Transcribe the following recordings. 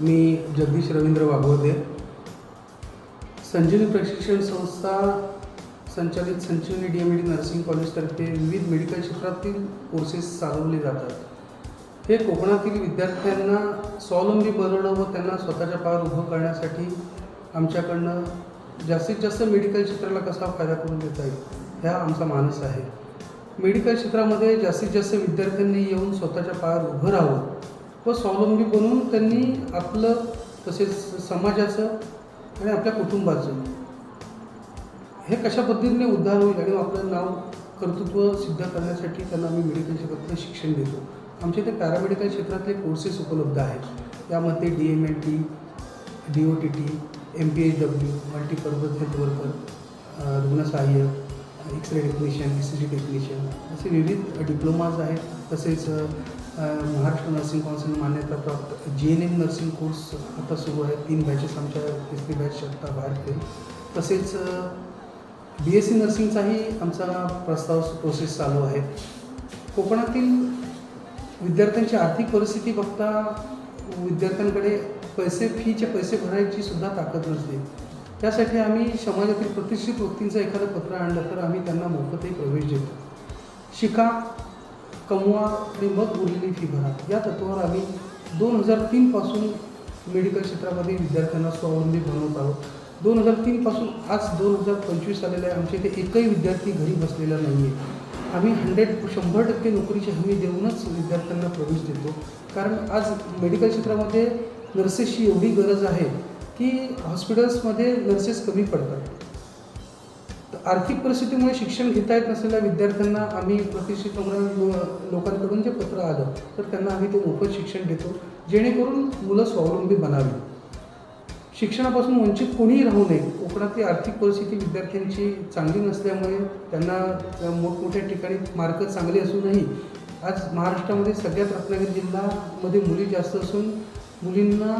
मी जगदीश रवींद्र वाघोदे संजीवनी प्रशिक्षण संस्था संचालित Sanjivani D M D nursing कॉलेजतर्फे विविध मेडिकल क्षेत्रातील कोर्सेस चालवले जातात. हे कोकणातील विद्यार्थ्यांना स्वावलंबी बनवणं व त्यांना स्वतःच्या पायावर उभं करण्यासाठी आमच्याकडनं जास्तीत जास्त मेडिकल क्षेत्राला कसा फायदा करून देता येईल ह्या आमचा मानस आहे. मेडिकल क्षेत्रामध्ये जास्तीत जास्त विद्यार्थ्यांनी येऊन स्वतःच्या पायावर उभं राहावं व स्वावलंबी बनून त्यांनी आपलं तसेच समाजाचं आणि आपल्या कुटुंबाचं हे कशा पद्धतीने उद्धार होईल आणि आपलं नाव कर्तृत्व सिद्ध करण्यासाठी त्यांना आम्ही मेडिकल क्षेत्रातलं शिक्षण देतो. आमच्या इथे पॅरामेडिकल क्षेत्रातले कोर्सेस उपलब्ध आहेत. यामध्ये D M L T D O T T M P H W multipurpose health worker रुग्णसहाय्य X ray technician S C G technician असे विविध डिप्लोमाज आहेत. तसेच महाराष्ट्र नर्सिंग कौन्सिल मान्यताप्राप्त G N M nursing course आता सुरू आहे. तीन बॅचेस आमच्या तिसरी बॅच आता बाहेर पडेल तसेच बी एस सी नर्सिंगचाही आमचा प्रस्ताव प्रोसेस चालू आहे. कोकणातील विद्यार्थ्यांची आर्थिक परिस्थिती बघता विद्यार्थ्यांकडे पैसे फीचे पैसे भरायची सुद्धा ताकद नसते. त्यासाठी आम्ही समाजातील प्रतिष्ठित व्यक्तींचं एखादं पत्र आणलं तर आम्ही त्यांना मोफतही प्रवेश देतो. शिका कमवा आणि उरलेली फी भरा. या तत्वावर आम्ही दोन हजार तीनपासून मेडिकल क्षेत्रामध्ये विद्यार्थ्यांना स्वावलंबी बनवत आहोत. दोन हजार तीनपासून आज दोन हजार पंचवीस आलेले आहे आमच्या इथे एकही विद्यार्थी घरी बसलेला नाही आहे आम्ही हंड्रेड शंभर टक्के नोकरीची हमी देऊनच विद्यार्थ्यांना प्रवेश देतो. कारण आज मेडिकल क्षेत्रामध्ये नर्सेसची एवढी गरज आहे की हॉस्पिटल्समध्ये नर्सेस कमी पडतात. आर्थिक परिस्थितीमुळे शिक्षण घेता येत नसलेल्या विद्यार्थ्यांना आम्ही प्रतिष्ठित लोकांकडून जे पत्र आलं तर त्यांना आम्ही ते मोफत शिक्षण देतो जेणेकरून मुलं स्वावलंबी बनावी. शिक्षणापासून वंचित कोणीही राहू नये. कोकणातली आर्थिक परिस्थिती विद्यार्थ्यांची चांगली नसल्यामुळे त्यांना मोठमोठ्या ठिकाणी मार्क चांगले असूनही आज महाराष्ट्रामध्ये सगळ्यात रत्नागिरी जिल्ह्यामध्ये मुली जास्त असून मुलींना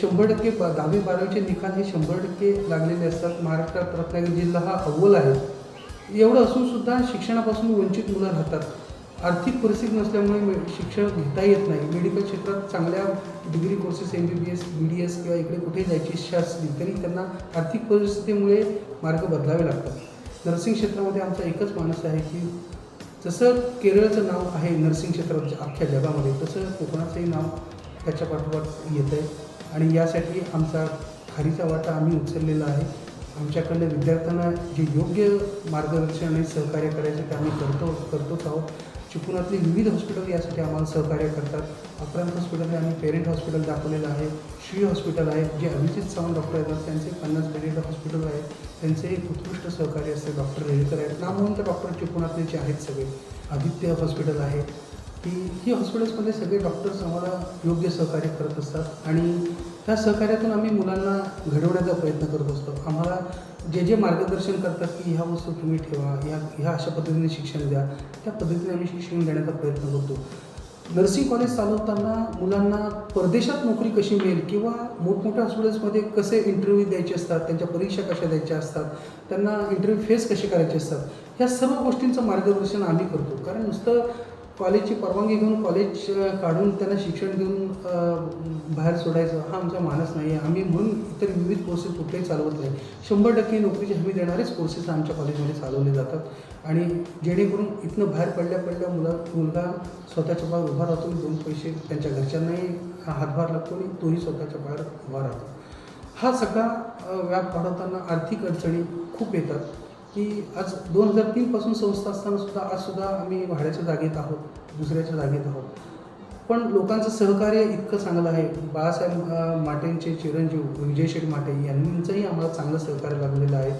शंभर टक्के दहावी बारावीचे निकाल हे शंभर टक्के लागलेले असतात. महाराष्ट्रात रत्नागिरी जिल्हा हा अव्वल आहे. एवढं असून सुद्धा शिक्षणापासून वंचित मुलं राहतात. आर्थिक परिस्थिती नसल्यामुळे शिक्षण घेता येत नाही. मेडिकल क्षेत्रात चांगल्या degree courses M B B S B D S किंवा इकडे कुठे जायची इच्छा असली तरी त्यांना आर्थिक परिस्थितीमुळे मार्ग बदलावे लागतात. नर्सिंग क्षेत्रामध्ये आमचा एकच माणूस आहे की जसं केरळचं नाव आहे नर्सिंग क्षेत्रात अख्ख्या जगामध्ये तसं कोकणाचंही नाव त्याच्या पाठोपाठ येतं आहे. आणि यासाठी आमचा खारीचा वाटा आम्ही उचललेला आहे. आमच्याकडनं विद्यार्थ्यांना जे योग्य मार्गदर्शन आणि सहकार्य करायचं ते आम्ही करतो करतोच आहोत. चिपळुणातली विविध हॉस्पिटल यासाठी आम्हाला सहकार्य करतात. अक्रांत हॉस्पिटलने आम्ही पेरेंट हॉस्पिटल दाखवलेलं आहे. श्री हॉस्पिटल आहे जे अभिजित सावंत डॉक्टर आहेत. त्यांचे पन्नास बेडेड हॉस्पिटल आहे त्यांचे एक उत्कृष्ट सहकार्य असते डॉक्टर रेडकर आहेत. नामवंत डॉक्टर चिपळुणातले जे आहेत सगळे. आदित्य हॉस्पिटल आहे. की ही हॉस्पिटल्समध्ये सगळे डॉक्टर्स आम्हाला योग्य सहकार्य करत असतात. आणि त्या सहकार्यातून आम्ही मुलांना घडवण्याचा प्रयत्न करत असतो. आम्हाला जे जे मार्गदर्शन करतात की ह्या वस्तू तुम्ही ठेवा ह्या ह्या अशा पद्धतीने शिक्षण द्या त्या पद्धतीने आम्ही शिक्षण देण्याचा प्रयत्न करतो. नर्सिंग कॉलेज चालवताना मुलांना परदेशात नोकरी कशी मिळेल किंवा मोठमोठ्या हॉस्पिटल्समध्ये कसे इंटरव्ह्यू द्यायचे असतात त्यांच्या परीक्षा कशा द्यायच्या असतात त्यांना इंटरव्ह्यू फेस कसे करायचे असतात ह्या सर्व गोष्टींचं मार्गदर्शन आम्ही करतो. कारण नुसतं कॉलेजची परवानगी घेऊन कॉलेज काढून त्यांना शिक्षण देऊन बाहेर सोडायचं हा आमचा मानस नाही आहे. आम्ही म्हणून इतर विविध कोर्सेस कुठलेही चालवत नाही. शंभर टक्के नोकरीची हमी देणारेच कोर्सेस आमच्या कॉलेजमध्ये चालवले जातात. आणि जेणेकरून इथनं बाहेर पडल्या पडल्या मुला मुलगा स्वतःच्या पायावर उभा राहतो दोन पैसे त्यांच्या घरच्यांनाही हातभार लागतो आणि तोही स्वतःच्या पायावर उभा राहतो. हा सगळा व्याप वाढवताना आर्थिक अडचणी खूप येतात. की आज दोन हजार तीनपासून संस्था असताना सुद्धा आज सुद्धा आम्ही भाड्याच्या जागेत आहोत दुसऱ्याच्या जागेत आहोत. पण लोकांचं सहकार्य इतकं चांगलं आहे. बाळासाहेब माटेंचे चिरंजीव विजय शेठ माटे यांचंही आम्हाला चांगलं सहकार्य लाभलेलं आहे.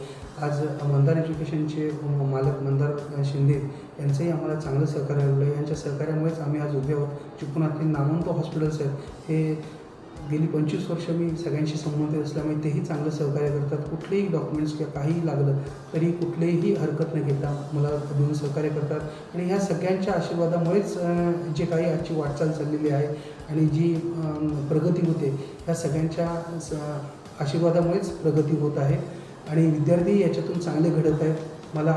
आज मंदार एज्युकेशनचे मालक मंदार शिंदे यांचंही आम्हाला चांगलं सहकार्य लाभलं आहे यांच्या सहकार्यामुळेच आम्ही आज उभे आहोत. चिपळुणातले नामंत हॉस्पिटल्स आहेत. हे गेली पंचवीस वर्ष मी सगळ्यांशी संबंधित असल्यामुळे तेही चांगलं सहकार्य करतात. कुठलेही डॉक्युमेंट्स किंवा काहीही लागलं तरी कुठलेही हरकत न घेता मला देऊन सहकार्य करतात. आणि ह्या सगळ्यांच्या आशीर्वादामुळेच जे काही आजची वाटचाल चाललेली आहे आणि जी प्रगती होते ह्या सगळ्यांच्या स- आशीर्वादामुळेच प्रगती होत आहे. आणि विद्यार्थी याच्यातून चांगले घडत आहेत. मला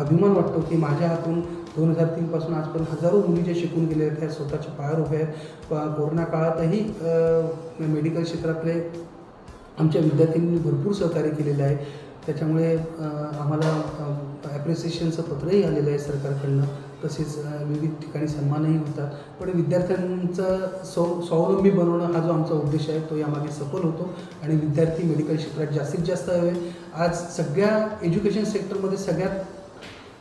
अभिमान वाटतो की माझ्या हातून दोन हजार तीनपासून आजपर्यंत हजारो मुली ज्या शिकून गेलेल्या आहेत त्या स्वतःच्या पायावर उभ्या आहेत. कोरोना काळातही मेडिकल क्षेत्रातले आमच्या विद्यार्थ्यांनी भरपूर सहकार्य केलेलं आहे. त्याच्यामुळे आम्हाला ॲप्रिसिएशनचं पत्रही आलेलं आहे सरकारकडनं. तसेच विविध ठिकाणी सन्मानही होतात पण विद्यार्थ्यांचं स्व स्वावलंबी बनवणं हा जो आमचा उद्देश आहे तो यामागे सफल होतो. आणि विद्यार्थी मेडिकल क्षेत्रात जास्तीत जास्त हवे. आज सगळ्या एज्युकेशन सेक्टरमध्ये सगळ्यात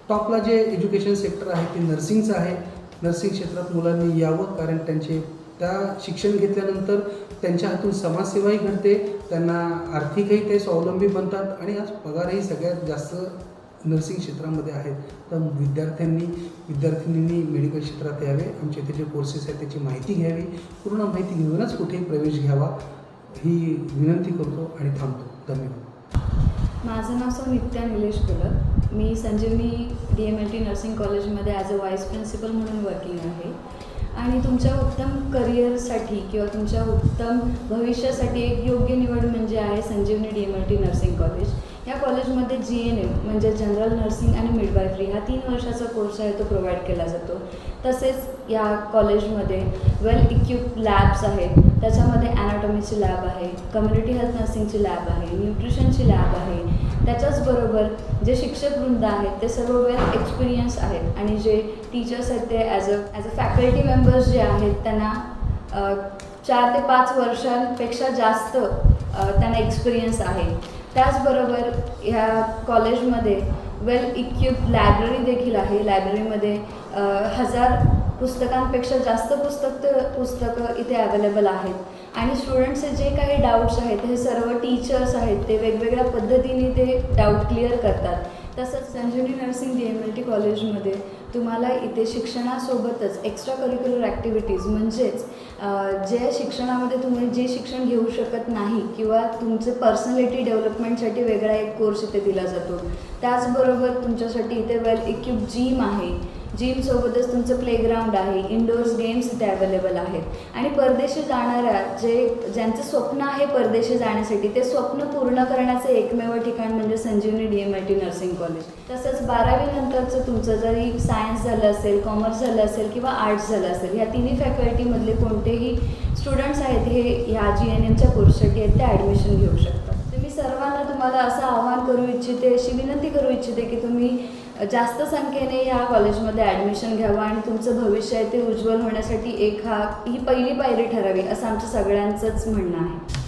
टॉपला जे एज्युकेशन सेक्टर आहे ते नर्सिंगचं आहे. नर्सिंग क्षेत्रात मुलांनी यावं कारण त्यांचे त्या शिक्षण घेतल्यानंतर त्यांच्या हातून समाजसेवाही घडते. त्यांना आर्थिकही ते स्वावलंबी बनतात. आणि आज पगारही सगळ्यात जास्त नर्सिंग क्षेत्रामध्ये आहेत. तर विद्यार्थ्यांनी विद्यार्थिनींनी मेडिकल क्षेत्रात यावे. आमचे इथे जे कोर्सेस आहेत त्याची माहिती घ्यावी. पूर्ण माहिती घेऊनच कुठेही प्रवेश घ्यावा ही विनंती करतो आणि थांबतो. धन्यवाद. माझं नाव सौ नित्या निलेश कुलक मी Sanjivani D M L T nursing कॉलेजमध्ये ॲज अ व्हाईस प्रिन्सिपल म्हणून वर्किंग आहे. आणि तुमच्या उत्तम करिअरसाठी किंवा तुमच्या उत्तम भविष्यासाठी एक योग्य निवड म्हणजे आहे Sanjivani D M L T nursing college. या कॉलेजमध्ये जी एन एम म्हणजे जनरल नर्सिंग आणि मिडवायफरी हा तीन वर्षाचा कोर्स आहे तो प्रोव्हाइड केला जातो. तसेच या कॉलेजमध्ये वेल इक्विप लॅब्स आहेत. त्याच्यामध्ये ॲनाटॉमीची लॅब आहे कम्युनिटी हेल्थ नर्सिंगची लॅब आहे न्यूट्रिशनची लॅब आहे. त्याच्याचबरोबर जे शिक्षक वृंद आहेत ते सर्व वेल एक्सपिरियन्स आहेत. आणि जे टीचर्स आहेत ते as a as a faculty members जे आहेत त्यांना चार ते पाच वर्षांपेक्षा जास्त त्यांना एक्सपिरियन्स आहे. त्याचबरोबर ह्या कॉलेजमध्ये वेल इक्विप लायब्ररी देखील आहे. लायब्ररीमध्ये हजार पुस्तकांपेक्षा जास्त पुस्तक पुस्तकं इथे अवेलेबल आहेत. आणि स्टुडंट्सचे जे काही डाऊट्स आहेत हे सर्व टीचर्स आहेत ते वेगवेगळ्या पद्धतीने ते डाऊट क्लिअर करतात. तसंच Sanjivani nursing D M L T कॉलेजमध्ये तुम्हाला इथे शिक्षणासोबतच एक्स्ट्रा करिक्युलर ॲक्टिव्हिटीज म्हणजेच जे शिक्षणामध्ये तुम्ही जे शिक्षण घेऊ शकत नाही किंवा तुमचे पर्सनॅलिटी डेव्हलपमेंटसाठी वेगळा एक कोर्स इथे दिला जातो. त्याचबरोबर तुमच्यासाठी इथे वेल इक्विप जिम आहे. जिमसोबतच तुमचं प्लेग्राऊंड आहे. इंडोर्स गेम्स इथे अवेलेबल आहेत. आणि परदेशी जाणाऱ्या जे ज्यांचं स्वप्न आहे परदेशी जाण्यासाठी ते स्वप्न पूर्ण करण्याचं एकमेव ठिकाण म्हणजे Sanjivani D M I T nursing college तसंच बारावीनंतरचं तुमचं जरी सायन्स झालं असेल कॉमर्स झालं असेल किंवा आर्ट्स झालं असेल ह्या तिन्ही फॅकल्टीमधले कोणतेही स्टुडंट्स आहेत हे ह्या जी एन एमच्या कोर्ससाठी आहेत ते ॲडमिशन घेऊ शकतात. तर मी सर्वांना तुम्हाला असं आवाहन करू इच्छिते अशी विनंती करू इच्छिते की तुम्ही जास्त संख्येने ह्या कॉलेजमध्ये ॲडमिशन घ्यावं आणि तुमचं भविष्य आहे ते उज्ज्वल होण्यासाठी एक हा ही पहिली पायरी ठरावी असं आमचं सगळ्यांचंच म्हणणं आहे.